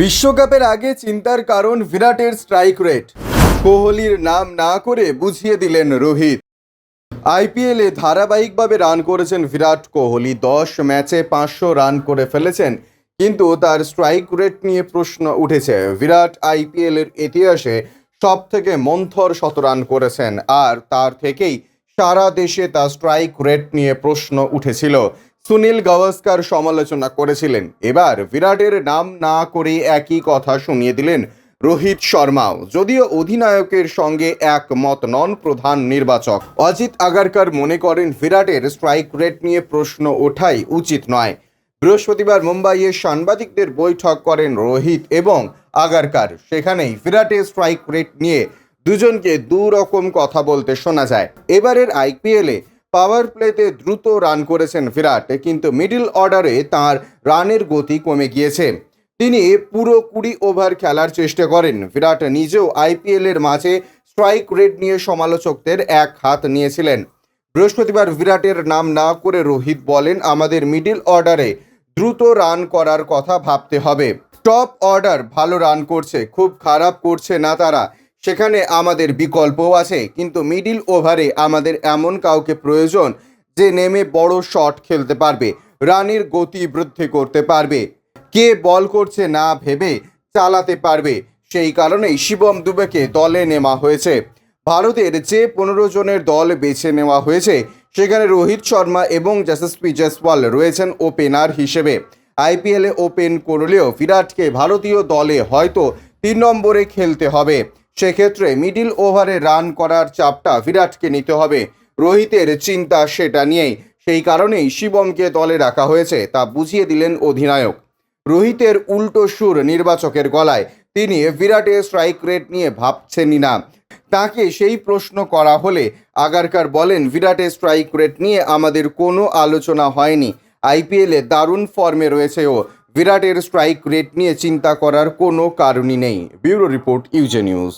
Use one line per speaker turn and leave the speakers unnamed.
বিশ্বকাপের আগে চিন্তার কারণ বিরাটের স্ট্রাইক রেট। কোহলির নাম না করে বুঝিয়ে দিলেন রোহিত। আইপিএলে ধারাবাহিকভাবে রান করেছেন বিরাট কোহলি। দশ ম্যাচে পাঁচশো রান করে ফেলেছেন, কিন্তু তার স্ট্রাইক রেট নিয়ে প্রশ্ন উঠেছে। বিরাট আইপিএলের ইতিহাসে সব থেকে মন্থর শতরান করেছেন, আর তার থেকেই সারা দেশে তার স্ট্রাইক রেট নিয়ে প্রশ্ন উঠেছিল। সুনীল গাভাস্কার সমালোচনা করেছিলেন। এবার বিরাটের নাম না করে একই কথা শুনিয়ে দিলেন রোহিত শর্মাও। যদিও অধিনায়কের সঙ্গে একমত নন প্রধান নির্বাচক। অজিত আগারকার মনে করেন বিরাটের স্ট্রাইক রেট নিয়ে প্রশ্ন ওঠাই উচিত নয়। বৃহস্পতিবার মুম্বাইয়ে সাংবাদিকদের বৈঠক করেন রোহিত এবং আগারকার। সেখানেই বিরাটের স্ট্রাইক রেট নিয়ে দুজনকে দু রকম কথা বলতে শোনা যায়। এবারের আইপিএলে পাওয়ার প্লেতে দ্রুত রান করেছেন বিরাট, কিন্তু মিডল অর্ডারে তার রানের গতি কমে গিয়েছে। তিনি পুরো কুড়ি ওভার খেলার চেষ্টা করেন। বিরাট নিজেও আইপিএল এর মাঝে স্ট্রাইক রেট নিয়ে সমালোচকদের এক হাত নিয়েছিলেন। বৃহস্পতিবার বিরাটের নাম না করে রোহিত বলেন, আমাদের মিডল অর্ডারে দ্রুত রান করার কথা ভাবতে হবে। টপ অর্ডার ভালো রান করছে, খুব খারাপ করছে না তারা। সেখানে আমাদের বিকল্পও আছে, কিন্তু মিডিল ওভারে আমাদের এমন কাউকে প্রয়োজন যে নেমে বড় শট খেলতে পারবে, রানের গতি বৃদ্ধি করতে পারবে। কে বল করছে না ভেবে চালাতে পারবে, সেই কারণেই শিবম দুবেকে দলে নেওয়া হয়েছে। ভারতের যে পনেরো জনের দল বেছে নেওয়া হয়েছে, সেখানে রোহিত শর্মা এবং যশস্বী জয়সওয়াল রয়েছেন ওপেনার হিসেবে। আইপিএলে ওপেন করলেও বিরাটকে ভারতীয় দলে হয়তো তিন নম্বরে খেলতে হবে। সেক্ষেত্রে মিডিল ওভারে রান করার চাপটা বিরাটকে নিতে হবে। রোহিতের চিন্তা সেটা নিয়েই। সেই কারণেই শিবমকে দলে রাখা হয়েছে, তা বুঝিয়ে দিলেন অধিনায়ক। রোহিতের উল্টো সুর নির্বাচকের গলায়। তিনি বিরাটের স্ট্রাইক রেট নিয়ে ভাবছেনই না। তাকে সেই প্রশ্ন করা হলে আগারকার বলেন বিরাটের স্ট্রাইক রেট নিয়ে আমাদের কোনো আলোচনা হয়নি। আইপিএলে দারুণ ফর্মে রয়েছে ও। বিরাটের স্ট্রাইক রেট নিয়ে চিন্তা করার কোনো কারণই নেই। ব্যুরো রিপোর্ট ইউজে নিউজ।